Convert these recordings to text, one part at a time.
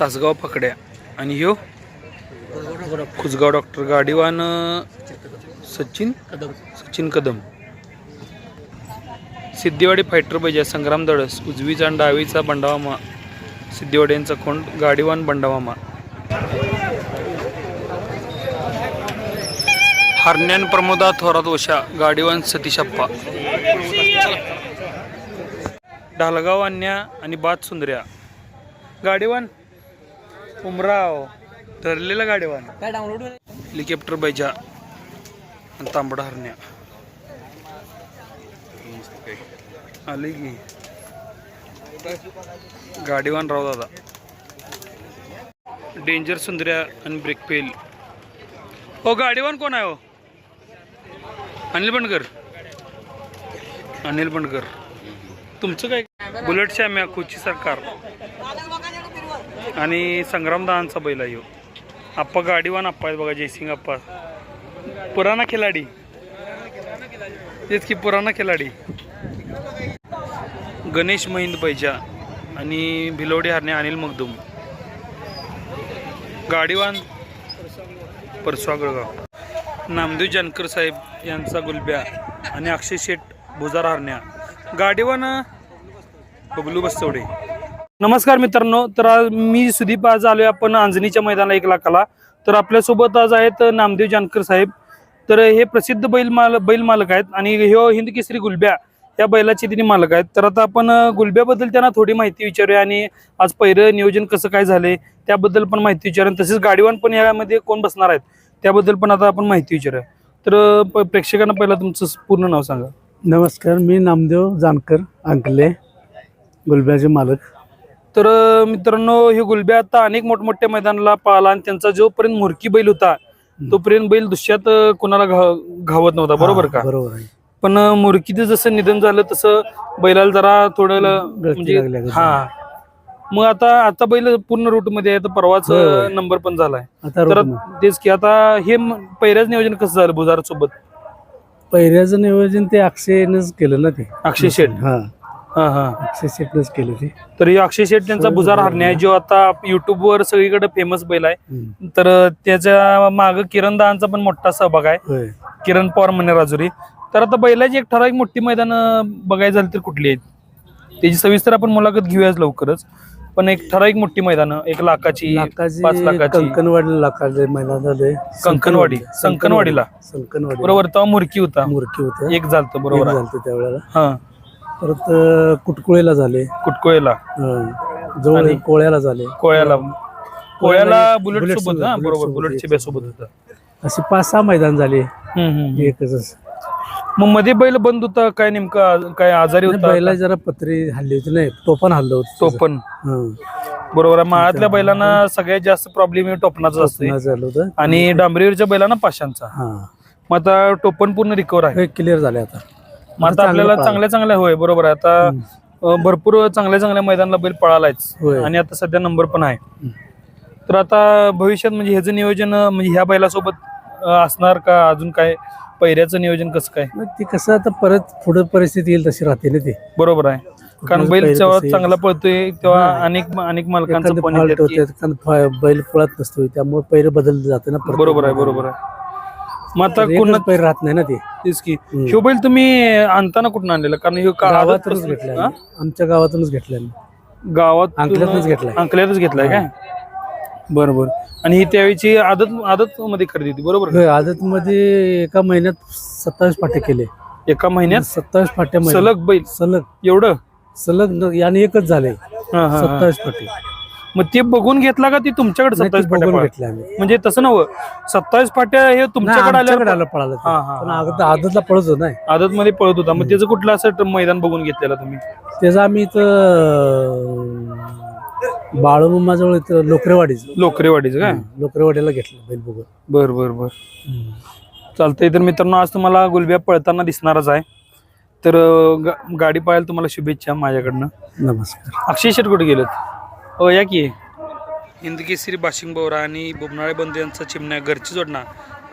तासगाव पकड्या. आणि ह्यो Khusgaon doctor गाडीवान Sachin Sachin Kadam. Siddhiwadi fighter पाहिजे संग्राम दळस उजवीचा आणि डावीचा बंडावामा. सिद्धिवाडी यांचा खोंड गाडीवान बंडावामा. हरण्यान प्रमोदा थोरात ओशा गाडीवान सतीशप्पा ढालगाव अन्या आणि बात सुंदर्या. गाडीवान उमराव. ठरलेला गाडीवान. काय डाउनलोड हेलिकॉप्टर बैजा आणि तांबडा हरण्या. आली की. गाडीवान राव दादा. डेंजर सुंदर्या आणि ब्रेक पेल हो गाडीवान कोण आहे हो? अनिल बंडकर अनिल बंडकर तुमचं काय? बुलेट श्याम्या कोची सरकार आणि संग्रामदानचा बैल आहे आप्पा गाडीवान आप्पा आहेत बघा जयसिंग आप्पा. पुराणा खिलाडी. तेच की पुराणा खिलाडी. गणेश महिंद पैजा आणि भिलोडी हरणे अनिल मगदूम गाडीवान परसवागळगाव नामदेव जानकर साहेब यांचा गुलब्या आणि अक्षय शेठ भुजार हरण्या. गाडीवान बबलू बस्तवडे नमस्कार मित्रांनो तर आज मी सुदीप आज आलोय आपण अंजनीच्या मैदानाला एक लाखाला. तर आपल्यासोबत आज आहेत नामदेव जानकर साहेब. तर हे प्रसिद्ध बैल माल बैल मालक आहेत आणि ह्यो हिंद केसरी गुलब्या या बैलाचे तिने मालक आहेत. तर आता आपण गुलब्याबद्दल त्यांना थोडी माहिती विचारूया आणि आज पहिलं नियोजन कसं काय झाले त्याबद्दल पण माहिती विचारू तसेच गाडीवान पण यामध्ये कोण बसणार आहेत त्याबद्दल पण आता आपण माहिती विचारूया. तर प्रेक्षकांना पहिला तुमचं पूर्ण नाव सांगा. नमस्कार मी नामदेव जानकर अंकले गुलब्याचे मालक. तर मित्रांनो हे गुलब्या आता अनेक मोठमोठ्या मैदानाला पाहिला आणि त्यांचा जोपर्यंत मुरकी बैल होता तोपर्यंत बैल दुष्यात अं, कोणाला घाव घावत नव्हता. बरोबर का? बरोबर आहे. पण मुरकीचं जसं निधन झालं तसं बैलाला जरा थोडं म्हणजे. हा. मग आता आता बैल पूर्ण रूटमध्ये आहे तर परवाच. नंबर पण झालाय. आता तर. तेच की आता हे म- पहिल्याच नियोजन कसं झालं बुजार सोबत पहिल्याचं नियोजन ते अक्षयनंच केलं ना ते. अक्षय शेठ. हा. हा हा. अक्षय शेटनंच केलं ते. तर हे अक्षय त्यांचा होय, बुजार हरणे आहे. जो आता युट्यूब वर सगळीकडे फेमस बैल आहे. तर त्याच्या माग किरण दाहांचा पण मोठा सहभाग आहे. होय. किरण पवार म्हणे राजुरी. तर आता बैलाची एक ठराविक मोठी मैदान बघायला झाली तर कुठली आहेत? त्याची सविस्तर आपण मुलाखत घेऊयाच लवकरच. पण एक ठराविक मोठी मैदान एक लाखाची लाखाची पाच लाखाची. कंकणवाडी लाखाचे मैदान झाले कंकणवाडी संकनवाडीला संकनवाडी बरोबर तेव्हा मुरकी होता. मूर्ती होतं एक झालत बरोबर. आहे. झालं त्यावेळेला. हा. परत अं, कुटकुळेला झाले. कुटकोळेला. हं. जवळ आणि- कोळ्याला झाले. कोळ्याला. कोळ्याला बुलेट बुलेट सोबत सोबत, हा बुलेट बरोबर सोबत बुलेट एक चिब्या सोबत होता. असे पाच सहा मैदान झाले. एकच मग मध्ये बैल बंद होता काय नेमका काय आजारी होता? बैला जरा पत्री हल्ली होती नाही टोपण हल्लं होतं तो त्याचं. पण. हं. बरोबर आहे माळातल्या बैलांना सगळ्यात जास्त प्रॉब्लेम टोपणाचा असतो झालं होतं. आणि डांबरीवरच्या बैलांना पाशांचा. हा. मग आता टोपण पूर्ण रिकवर आहे. क्लिअर झाले आता. मग आता आपल्याला चांगल्या चांगल्या होय बरोबर आहे. आता भरपूर चांगल्या चांगल्या मैदानाला बैल पळालायच. होय. आणि आता सध्या नंबर पण आहे. तर आता भविष्यात म्हणजे ह्याचं नियोजन अं, म्हणजे ह्या बैलासोबत अं, असणार का? अजून काय? पैऱ्याचं नियोजन कसं काय? मग ते कसं आता परत पुढे परिस्थिती येईल तशी राहते ना ते. बरोबर आहे. कारण बैल जेव्हा कसं येईल? चांगला पळतोय तेव्हा. अनेक अनेक मालकांचं एखादं पण फॉल्ट येतात होते की- एखादं फा- बैल पळत नसतो त्यामुळे पैर बदलले जाते ना परत. बरोबर आहे बरोबर आहे. मग आता एकच पैर राहत नाही ना ते तेच की हम्म. ह्यो बैल तुम्ही आणताना कुठून आणलेला कारण ह्यो का- गावातूनच हा? आम्ही. आमच्या गावातूनच घेतलाय आम्ही. गावात अंकल्यातनंच घेतलाय. अंकल्यातच घेतलाय काय बरोबर आणि ही त्यावेळीची आदत आदत मध्ये खरेदी होती बरोबर का? होय, आदत मध्ये एका महिन्यात सत्तावीस फाटे केले एका महिन्यात सत्तावीस फाट्या सलग बैल सलग एवढं सलग न- आणि एकच झाले हा, हा, हा. सत्तावीस फाटे मग ते बघून घेतला का ती तुमच्याकडे नाही, ते सत्तावीस फाट्या बघून पळा? घेतले आम्ही. म्हणजे तसं नव्ह. सत्तावीस फाट्या हे तुमच्याकडे आलं पळालं ते. हा, हा, पण हा. आदत आदतला पळत होत नाही. आदत मध्ये पळत होता. मग त्याचं कुठलं असं मैदान बघून घेतलेला तुम्ही? त्याचा आम्ही इथं बाळूमामाजवळ इथं लोकरेवाडीच. लोकरेवाडीचं काय लोकरेवाडीला घेतलं बैल बघून. बर बर बर. चालतंय. तर मित्रांनो आज तुम्हाला गुलब्या पळताना दिसणारच आहे. तर अं, गा- गाडी पाहायला तुम्हाला शुभेच्छा माझ्याकडनं. नमस्कार. अक्षय शेट कुठे गेलेत. हो या की. हिंदकेसरी बाशिंग बोरा आणि बुबनाळे बंधू यांचा चिमण्या घरची जोडणा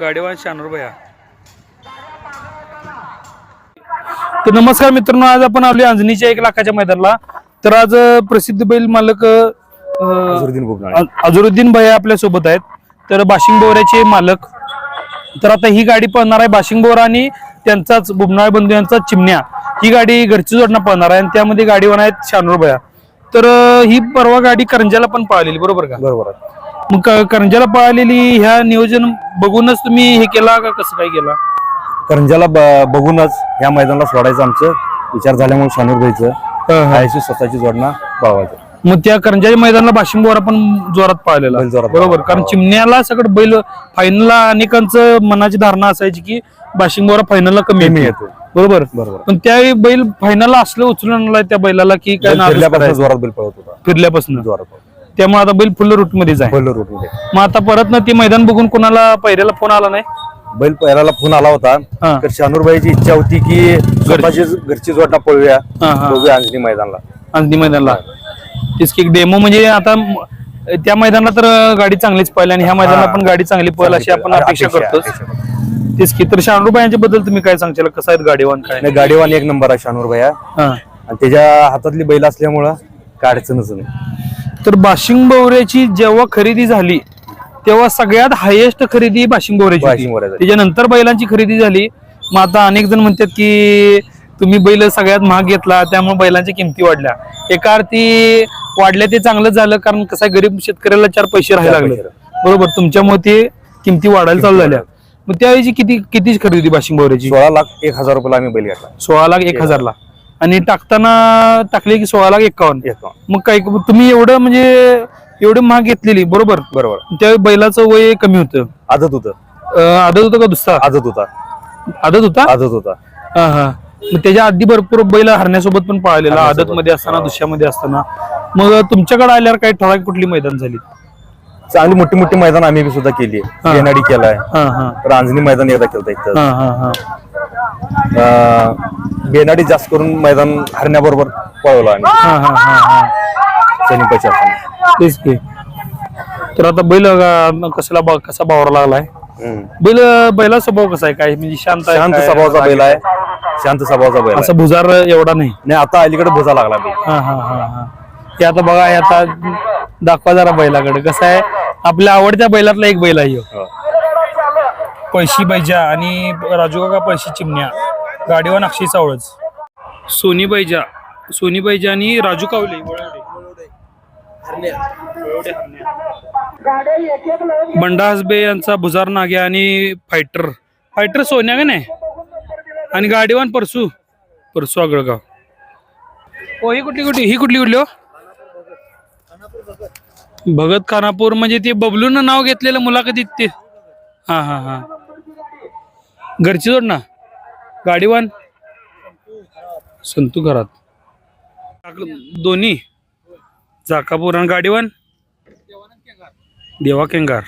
गाडीवान शानूर भया. तर नमस्कार मित्रांनो आज आपण आलोय अंजनीच्या एक लाखाच्या मैदानाला. तर आज प्रसिद्ध बैल मालक अं, अं, अझरुद्दीन बुबनाळे. अ- अझरुद्दीन भैया आपल्यासोबत आहेत. तर बाशिंग बोऱ्याचे मालक. तर आता ही गाडी पळणार आहे बाशिंग बोरा आणि त्यांचाच बुबनाळे बंधू यांचा चिमण्या. ही गाडी घरची जोडणं पळणार आहे आणि त्यामध्ये गाडीवर आहेत शानूर भैया. तर ही परवा गाडी करंजाला पण पळालेली बरोबर का? बरोबर. आहे मग क- करंजाला पळालेली ह्या नियोजन बघूनच तुम्ही हे केला का कसं काय केला? करंजाला ब- बघूनच या मैदानाला सोडायचं आमचं. विचार झाल्यामुळे शानूर घ्यायचं. आयशी स्वतःची जोडणा पळवायचं. मग त्या करंजाच्या मैदानाला बाशिंग बोरा पण जोरात पळालेला. बैल जोरात बरोबर. कारण चिमण्याला सगळं बैल फायनलला अनेकांचं मनाची धारणा असायची की बाशिंग बोरा फायनलला कमी कमी येतो येतो बरोबर? बरोबर. पण त्यावेळी बैल फायनलला असलं उचलून त्या बैलाला की काय बैल फिरल्यापासून? जोरात बैल पळत होता. फिरल्यापासून. जोरात. पळत त्यामुळे आता बैल फुल रूटमध्ये पहिलं रूटमध्ये. मग आता परत ना ते मैदान बघून कोणाला पहिल्याला फोन आला नाही? बैल पहिल्याला फोन आला होता. हा. तर शानूरबाईची इच्छा होती की स्वतःची घरची जोडणा पळूया. हा, हा. बघूया अंजनी मैदानला. अंजनी मैदानला. तेच की डेमो म्हणजे आता म- त्या मैदानाला तर गाडी चांगलीच पळली आणि ह्या मैदानाला पण गाडी चांगली पळेल अशी आपण अपेक्षा करतो. तेच की तर शानूबाई यांच्या बद्दल तुम्ही काय सांगशाल? कसं आहेत गाडीवान काय? नाही गाडीवान एक नंबर आहे शानूर भैया. हा. आणि त्याच्या हातातली बैल असल्यामुळं काय अडचणच नाही. तर बाशिंग बोवऱ्याची जेव्हा खरेदी झाली तेव्हा सगळ्यात हायेस्ट खरेदी बाशिंग बोवऱ्याची बाशिंग होती. त्याच्यानंतर बैलांची खरेदी झाली. मग आता अनेक जण म्हणतात की तुम्ही बैल सगळ्यात महाग घेतला त्यामुळे बैलांच्या किमती वाढल्या. एका अर्थी वाढल्या ते चांगलं झालं कारण कसं आहे, गरीब शेतकऱ्याला चार पैसे राहायला लागले पैसे. बरोबर तुमच्यामुळे ते किमती वाढायला चालू झाल्या. मग त्यावेळी किती किती खरेदी बाशिंग बोवऱ्याची सोळा लाख एक हजार रुपयाला आम्ही बैल घेतला. सोळा लाख एक हजारला आणि टाकताना टाकले की सोळा लाख एकावन्न. मग काय तुम्ही एवढं म्हणजे एवढं महाग घेतलेली बरोबर? बरोबर. त्यावेळी बैलाचं वय कमी होतं. आदत होतं. आदत होतं का दुसरा? आदत होता. आदत होता? आदत होता. हा हा. मग त्याच्या आधी भरपूर बैल हरण्यासोबत पण पळालेला. आदत मध्ये असताना हा. दुसऱ्यामध्ये असताना. मग तुमच्याकडे आल्यावर काही ठराविक कुठली मैदान झाली? चांगली मोठी मोठी मैदान आम्ही बी सुद्धा केली हा. बेनाडी केलाय. हा हा. रांजणी मैदान एकदा केलं इथं. हा हा हा. अं, बेनाडी जास्त करून मैदान हरण्याबरोबर पळवलं आम्ही. हा हा हा हा. सैनिकाच्या हाताने. तेच की. तर आता बैल अं, कसला बा- कसा बावरा लागलाय? हम्म. बैल बैला स्वभाव कसा आहे? काय म्हणजे शांत आहे शांत काय? स्वभावाचा बैल आहे. शांत स्वभावाचा बैल आहे. असं भुजार एवढा नाही. नाही आता अलीकडे भुजा लागला बैल. हा हा हा हा. हे आता बघा हे आता दाखवा जरा बैलाकडे. कसं आहे आपल्या आवडत्या बैलातला एक बैल आहे. हो. पळशी बैजा आणि राजू काका पळशी चिमण्या. गाडीवर अक्षय सावळच सोनी बैजा. सोनी बैजा आणि राजू कावले. बंडा हसबे यांचा भुजार नाग्या आणि फायटर. फायटर सोन्या का नाही? आणि गाडीवान परसू. परसू आगळगाव. हो ही कुठली कुठली? ही कुठली कुठली हो? भगत खानापूर म्हणजे ते बबलून नाव घेतलेलं मुलाखतीत ते. हा हा हा. घरची जोड ना? गाडीवान? संतू घरात. दोन्ही? जाकापूर आणि गाडीवान? देवा केंगार.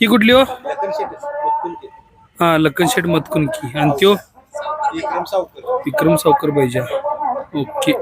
ही कुठली हो? हा लखन शेठ मतकुनकी आणि त्यो? विक्रम सावकर. पाहिजे ओके.